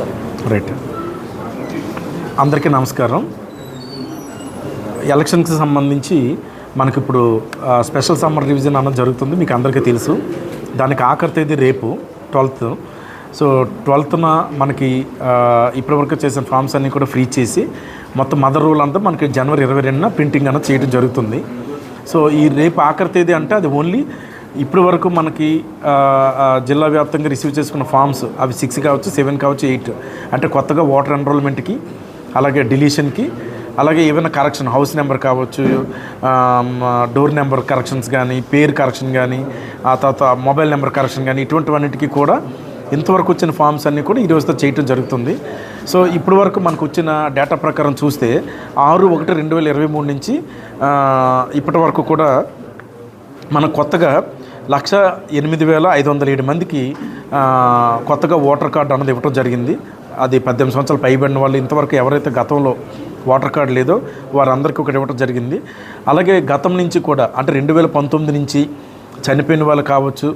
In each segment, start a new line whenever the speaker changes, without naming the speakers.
Sir.
Right అందరికీ నమస్కారం. ఎలక్షన్కి సంబంధించి మనకి ఇప్పుడు స్పెషల్ సమ్మర్ రివిజన్ అన్నది జరుగుతుంది మీకు అందరికీ తెలుసు. దానికి ఆఖరి తేదీ రేపు ట్వెల్త్. సో ట్వెల్త్న మనకి ఇప్పటివరకు చేసిన ఫామ్స్ అన్నీ కూడా ఫ్రీ చేసి మొత్తం మదర్ రూల్ అంతా మనకి జనవరి ఇరవై రెండున ప్రింటింగ్ అన్నది చేయడం జరుగుతుంది. సో ఈ రేపు ఆఖరి తేదీ అంటే అది ఓన్లీ ఇప్పటి వరకు మనకి జిల్లా వ్యాప్తంగా రిసీవ్ చేసుకున్న ఫామ్స్ అవి సిక్స్ కావచ్చు సెవెన్ కావచ్చు ఎయిట్ అంటే కొత్తగా వాటర్ ఎన్రోల్మెంట్కి అలాగే డిలీషన్కి అలాగే ఏమైనా కరెక్షన్ హౌస్ నెంబర్ కావచ్చు డోర్ నెంబర్ కరెక్షన్స్ కానీ పేరు కరెక్షన్ కానీ ఆ తర్వాత మొబైల్ నెంబర్ కరెక్షన్ కానీ ఇటువంటివన్నిటికీ కూడా ఇంతవరకు వచ్చిన ఫామ్స్ అన్నీ కూడా ఈ రోజుతో చేయటం జరుగుతుంది. సో ఇప్పటి వరకు మనకు వచ్చిన డేటా ప్రకారం చూస్తే ఆరు ఒకటి రెండు వేల ఇరవై మూడు నుంచి ఇప్పటి వరకు కూడా మన కొత్తగా లక్ష ఎనిమిది వేల ఐదు వందల ఏడు మందికి కొత్తగా ఓటర్ కార్డు అన్నది ఇవ్వడం జరిగింది. అది పద్దెనిమిది సంవత్సరాలు పైబడిన వాళ్ళు ఇంతవరకు ఎవరైతే గతంలో ఓటర్ కార్డు లేదో వారందరికీ ఒకటి ఇవ్వడం జరిగింది. అలాగే గతం నుంచి కూడా అంటే రెండు వేల పంతొమ్మిది నుంచి చనిపోయిన వాళ్ళు కావచ్చు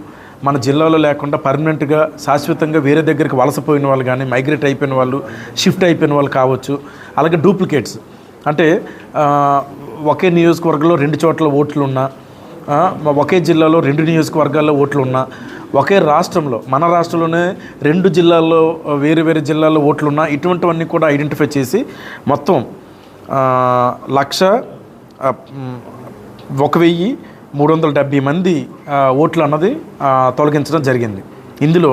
మన జిల్లాలో లేకుండా పర్మనెంట్గా శాశ్వతంగా వేరే దగ్గరికి వలసపోయిన వాళ్ళు కానీ మైగ్రేట్ అయిపోయిన వాళ్ళు షిఫ్ట్ అయిపోయిన వాళ్ళు కావచ్చు అలాగే డూప్లికేట్స్. అంటే ఒకే నియోజకవర్గంలో రెండు చోట్ల ఓట్లు ఉన్నా ఒకే జిల్లాలో రెండు నియోజకవర్గాల్లో ఓట్లు ఉన్నా ఒకే రాష్ట్రంలో మన రాష్ట్రంలోనే రెండు జిల్లాల్లో వేరే వేరే జిల్లాల్లో ఓట్లున్నా ఇటువంటివన్నీ కూడా ఐడెంటిఫై చేసి మొత్తం లక్ష ఒక వెయ్యి మూడు వందల డెబ్బై మంది ఓట్లు అన్నది తొలగించడం జరిగింది. ఇందులో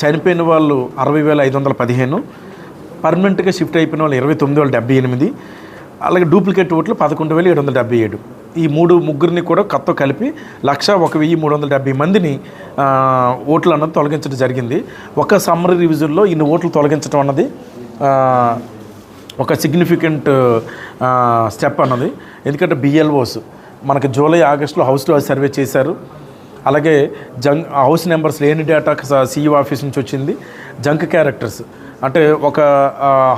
చనిపోయిన వాళ్ళు అరవై వేల ఐదు వందల పదిహేను పర్మనెంట్గా షిఫ్ట్ అయిపోయిన వాళ్ళు ఇరవై తొమ్మిది వేల డెబ్బై ఎనిమిది అలాగే డూప్లికేట్ ఓట్లు పదకొండు వేల ఏడు వందల డెబ్బై ఏడు. ఈ మూడు ముగ్గురిని కూడా కొత్త కలిపి లక్ష ఒక వెయ్యి మూడు వందల డెబ్బై మందిని ఓట్లు అన్నది తొలగించడం జరిగింది. ఒక సమ్మర్ రివిజన్లో ఇన్ని ఓట్లు తొలగించడం అన్నది ఒక సిగ్నిఫికెంట్ స్టెప్ అన్నది. ఎందుకంటే బిఎల్ఓస్ మనకి జూలై ఆగస్టులో హౌస్ టు హౌస్ సర్వే చేశారు. అలాగే జంక్ హౌస్ నెంబర్స్ లేని డేటా సీఈఓ ఆఫీస్ నుంచి వచ్చింది. జంక్ క్యారెక్టర్స్ అంటే ఒక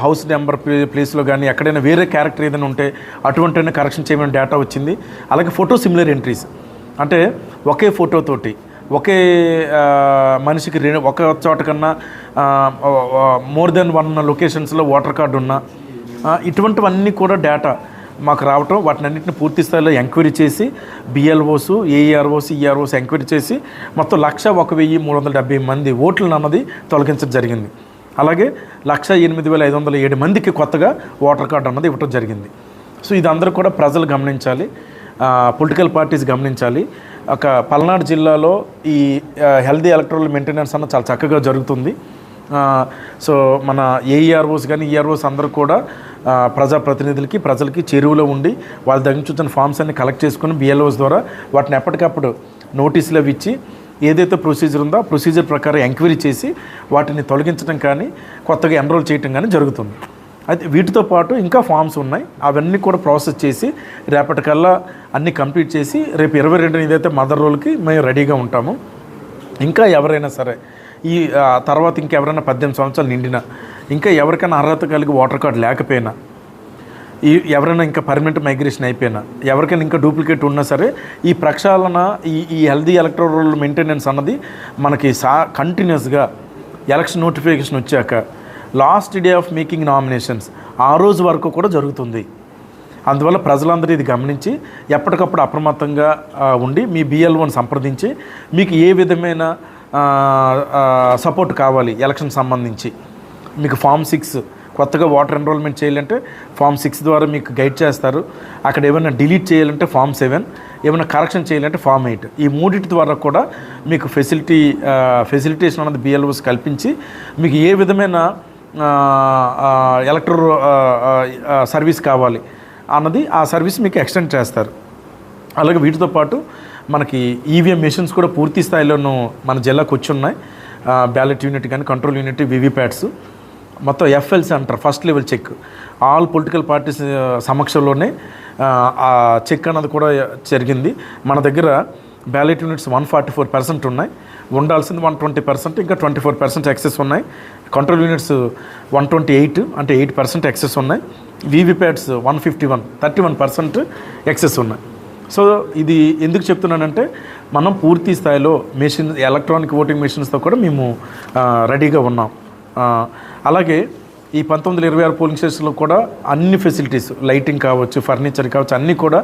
హౌస్ నెంబర్ ప్లే ప్లేస్లో కానీ ఎక్కడైనా వేరే క్యారెక్టర్ ఏదైనా ఉంటే అటువంటి కరెక్షన్ చేయమని డేటా వచ్చింది. అలాగే ఫోటో సిమిలర్ ఎంట్రీస్ అంటే ఒకే ఫోటోతోటి ఒకే మనిషికి రెండు ఒక చోట కన్నా మోర్ దెన్ వన్ లొకేషన్స్లో ఓటర్ కార్డు ఉన్నా ఇటువంటివన్నీ కూడా డేటా మాకు రావటం వాటిని అన్నింటిని పూర్తి స్థాయిలో ఎంక్వైరీ చేసి బిఎల్ఓస్ ఏఈఆర్ఓస్ ఈఆర్ఓస్ ఎంక్వైరీ చేసి మొత్తం లక్ష ఒక వెయ్యి మూడు వందల డెబ్బై మంది ఓట్లను అన్నది తొలగించడం జరిగింది. అలాగే లక్ష ఎనిమిది వేల ఐదు వందల ఏడు మందికి కొత్తగా ఓటర్ కార్డు అన్నది ఇవ్వటం జరిగింది. సో ఇది అందరూ కూడా ప్రజలు గమనించాలి. పొలిటికల్ పార్టీస్ గమనించాలి. ఒక పల్నాడు జిల్లాలో ఈ హెల్దీ ఎలక్ట్రల్ మెయింటెనెన్స్ అన్న చాలా చక్కగా జరుగుతుంది. సో మన ఏఈఆర్ఓస్ కానీ ఈఆర్ఓస్ అందరూ కూడా ప్రజాప్రతినిధులకి ప్రజలకి చెరువులో ఉండి వాళ్ళ దగ్గర నుంచి వచ్చిన ఫామ్స్ అన్ని కలెక్ట్ చేసుకుని బిఎల్ఓస్ ద్వారా వాటిని ఎప్పటికప్పుడు నోటీసులు అవి ఇచ్చి ఏదైతే ప్రొసీజర్ ఉందో ఆ ప్రొసీజర్ ప్రకారం ఎంక్వైరీ చేసి వాటిని తొలగించడం కానీ కొత్తగా ఎన్రోల్ చేయటం కానీ జరుగుతుంది. అయితే వీటితో పాటు ఇంకా ఫామ్స్ ఉన్నాయి. అవన్నీ కూడా ప్రాసెస్ చేసి రేపటికల్లా అన్నీ కంప్లీట్ చేసి రేపు ఇరవై రెండు ఏదైతే మదర్ రోల్కి మేము రెడీగా ఉంటాము. ఇంకా ఎవరైనా సరే ఈ తర్వాత ఇంకెవరైనా పద్దెనిమిది సంవత్సరాలు నిండినా ఇంకా ఎవరికైనా అర్హత కలిగి ఓటర్ కార్డు లేకపోయినా ఈ ఎవరైనా ఇంకా పర్మనెంట్ మైగ్రేషన్ అయిపోయినా ఎవరికైనా ఇంకా డూప్లికేట్ ఉన్నా సరే ఈ ప్రక్షాళన ఈ ఈ హెల్దీ ఎలక్ట్రల్ మెయింటెనెన్స్ అన్నది మనకి సా కంటిన్యూస్గా ఎలక్షన్ నోటిఫికేషన్ వచ్చాక last day of making nominations ఆ రోజు వరకు కూడా జరుగుతుంది. అందువల్ల ప్రజలందరూ ఇది గమనించి ఎప్పటికప్పుడు అప్రమత్తంగా ఉండి మీ బిఎల్ఓని సంప్రదించి మీకు ఏ విధమైన సపోర్ట్ కావాలి ఎలక్షన్ సంబంధించి మీకు ఫామ్ సిక్స్ కొత్తగా వాటర్ ఎన్రోల్మెంట్ చేయాలంటే ఫామ్ సిక్స్ ద్వారా మీకు గైడ్ చేస్తారు. అక్కడ ఏమైనా డిలీట్ చేయాలంటే ఫామ్ సెవెన్ ఏమైనా కరెక్షన్ చేయాలంటే ఫామ్ ఎయిట్ ఈ మూడింటి ద్వారా కూడా మీకు ఫెసిలిటీ ఫెసిలిటేషన్ అన్నది బిఎల్ఓస్ కల్పించి మీకు ఏ విధమైన ఎలక్ట్రో సర్వీస్ కావాలి అన్నది ఆ సర్వీస్ మీకు ఎక్స్టెండ్ చేస్తారు. అలాగే వీటితో పాటు మనకి ఈవీఎం మిషన్స్ కూడా పూర్తి స్థాయిలోనూ మన జిల్లాకు వచ్చి ఉన్నాయి. బ్యాలెట్ యూనిట్ కానీ కంట్రోల్ యూనిట్ వీవీప్యాట్స్ మొత్తం ఎఫ్ఎల్సి అంటారు first level check. All political parties సమక్షంలోనే ఆ, చెక్ అన్నది కూడా జరిగింది. మన దగ్గర ballot units one forty four percent ఉన్నాయి. ఉండాల్సింది వన్ ట్వంటీ పర్సెంట్ ఇంకా ట్వంటీ ఫోర్ పర్సెంట్ ఎక్సెస్ ఉన్నాయి. Control units one twenty eight అంటే ఎయిట్ పర్సెంట్ ఎక్సెస్ ఉన్నాయి. VVPATs one fifty one thirty one percent excess ఉన్నాయి. సో ఇది ఎందుకు చెప్తున్నానంటే మనం పూర్తి స్థాయిలో మెషిన్ ఎలక్ట్రానిక్ ఓటింగ్ మెషిన్స్తో కూడా మేము రెడీగా ఉన్నాం. అలాగే ఈ పంతొమ్మిది వందల ఇరవై ఆరు పోలింగ్ స్టేషన్లో కూడా అన్ని ఫెసిలిటీస్ లైటింగ్ కావచ్చు ఫర్నిచర్ కావచ్చు అన్నీ కూడా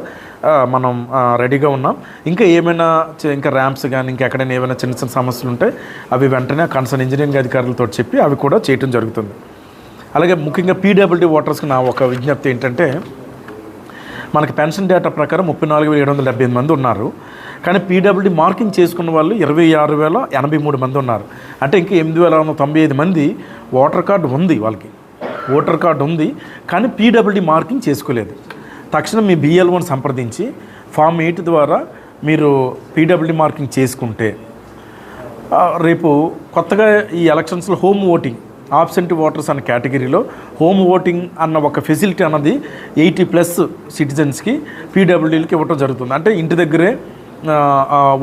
మనం రెడీగా ఉన్నాం. ఇంకా ఏమైనా ఇంకా ర్యాంప్స్ కానీ ఇంకా ఎక్కడైనా ఏమైనా చిన్న చిన్న సమస్యలు ఉంటే అవి వెంటనే కన్సర్న్ ఇంజనీరింగ్ అధికారులతో చెప్పి అవి కూడా చేయటం జరుగుతుంది. అలాగే ముఖ్యంగా పీడబ్ల్యూడీ ఓటర్స్కి నా ఒక విజ్ఞప్తి ఏంటంటే మనకి పెన్షన్ డేటా ప్రకారం ముప్పై నాలుగు వేల ఏడు వందల డెబ్బై ఎనిమిది మంది ఉన్నారు. కానీ పీడబ్ల్యూడీ మార్కింగ్ చేసుకున్న వాళ్ళు ఇరవై ఆరు వేల ఎనభై మూడు మంది ఉన్నారు. అంటే ఇంకా ఎనిమిది వేల వందల తొంభై ఐదు మంది ఓటర్ కార్డు ఉంది వాళ్ళకి. ఓటర్ కార్డు ఉంది కానీ పీడబ్ల్యూడీ మార్కింగ్ చేసుకోలేదు. తక్షణం మీ బిఎల్ఓని సంప్రదించి ఫామ్ ఎయిట్ ద్వారా మీరు పీడబ్ల్యూడీ మార్కింగ్ చేసుకుంటే రేపు కొత్తగా ఈ ఎలక్షన్స్లో హోమ్ ఓటింగ్ ఆబ్సెంట్ ఓటర్స్ అన్న కేటగిరీలో హోమ్ ఓటింగ్ అన్న ఒక ఫెసిలిటీ అన్నది ఎయిటీ ప్లస్ సిటిజన్స్కి పీడబ్ల్యూడీలకి ఇవ్వటం జరుగుతుంది. అంటే ఇంటి దగ్గరే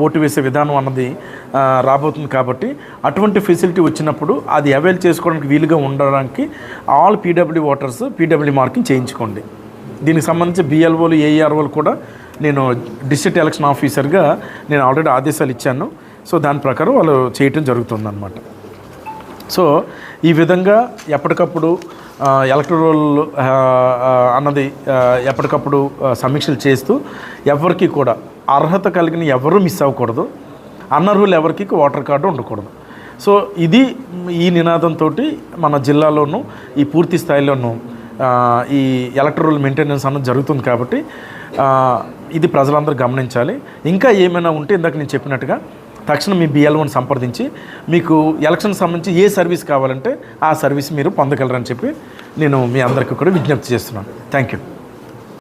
ఓటు వేసే విధానం అన్నది రాబోతుంది కాబట్టి అటువంటి ఫెసిలిటీ వచ్చినప్పుడు అది అవైల్ చేసుకోవడానికి వీలుగా ఉండడానికి all PW voters PW marking చేయించుకోండి. దీనికి సంబంధించి బిఎల్ఓలు ఏఈఆర్ఓలు కూడా నేను డిస్ట్రిక్ట్ ఎలక్షన్ ఆఫీసర్గా నేను ఆల్రెడీ ఆదేశాలు ఇచ్చాను. సో దాని ప్రకారం వాళ్ళు చేయటం జరుగుతుందన్నమాట. సో ఈ విధంగా ఎప్పటికప్పుడు ఎలక్ట్రల్ అన్నది ఎప్పటికప్పుడు సమీక్షలు చేస్తూ ఎవరికి కూడా అర్హత కలిగిన ఎవరు మిస్ అవ్వకూడదు. అనర్హులు ఎవరికి ఓటర్ కార్డు ఉండకూడదు. సో ఇది ఈ నినాదంతో మన జిల్లాలోనూ ఈ పూర్తి స్థాయిలోనూ ఈ ఎలక్ట్రల్ మెయింటెనెన్స్ అన్నది జరుగుతుంది కాబట్టి ఇది ప్రజలందరూ గమనించాలి. ఇంకా ఏమైనా ఉంటే ఇందాక నేను చెప్పినట్టుగా తక్షణం మీ బిఎల్ఓని సంప్రదించి మీకు ఎలక్షన్ సంబంధించి ఏ సర్వీస్ కావాలంటే ఆ సర్వీస్ మీరు పొందగలరని చెప్పి నేను మీ అందరికీ కూడా విజ్ఞప్తి చేస్తున్నాను. Thank you